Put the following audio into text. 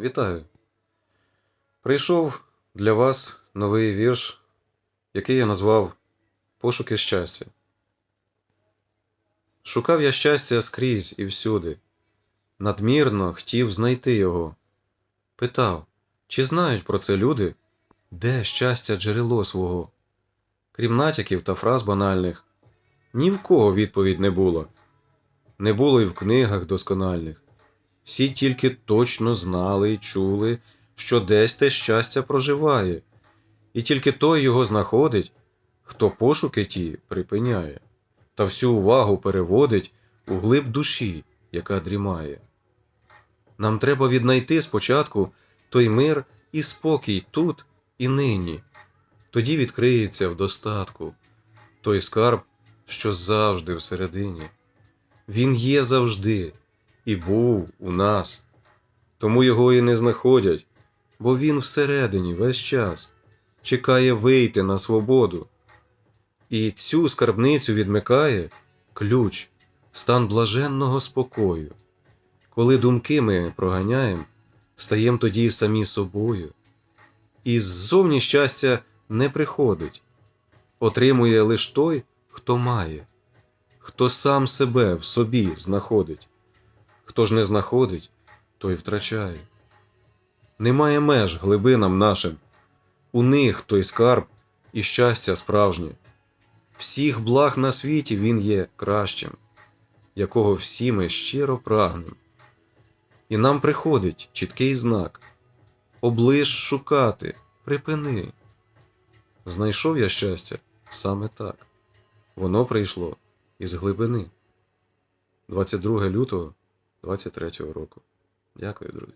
Вітаю! Прийшов для вас новий вірш, який я назвав Пошуки щастя. Шукав я щастя скрізь і всюди, надмірно хотів знайти його. Питав, чи знають про це люди, де щастя джерело свого? Крім натяків та фраз банальних, ні в кого відповідь не було. Не було й в книгах доскональних. Всі тільки точно знали й чули, що десь те щастя проживає, і тільки той його знаходить, хто пошуки ті припиняє, та всю увагу переводить у глиб душі, яка дрімає. Нам треба віднайти спочатку той мир і спокій тут і нині, тоді відкриється в достатку той скарб, що завжди всередині. Він є завжди і був у нас, тому його і не знаходять, бо він всередині весь час чекає вийти на свободу. І цю скарбницю відмикає ключ, стан блаженного спокою. Коли думки ми проганяємо, стаєм тоді самі собою. І ззовні щастя не приходить, отримує лиш той, хто має, хто сам себе в собі знаходить. Хто ж не знаходить, той втрачає. Немає меж глибинам нашим, у них той скарб і щастя справжнє. Всіх благ на світі він є кращим, якого всі ми щиро прагнем. І нам приходить чіткий знак облиш шукати, припини. Знайшов я щастя саме так. Воно прийшло із глибини. 22 лютого 23 року. Дякую, друзі.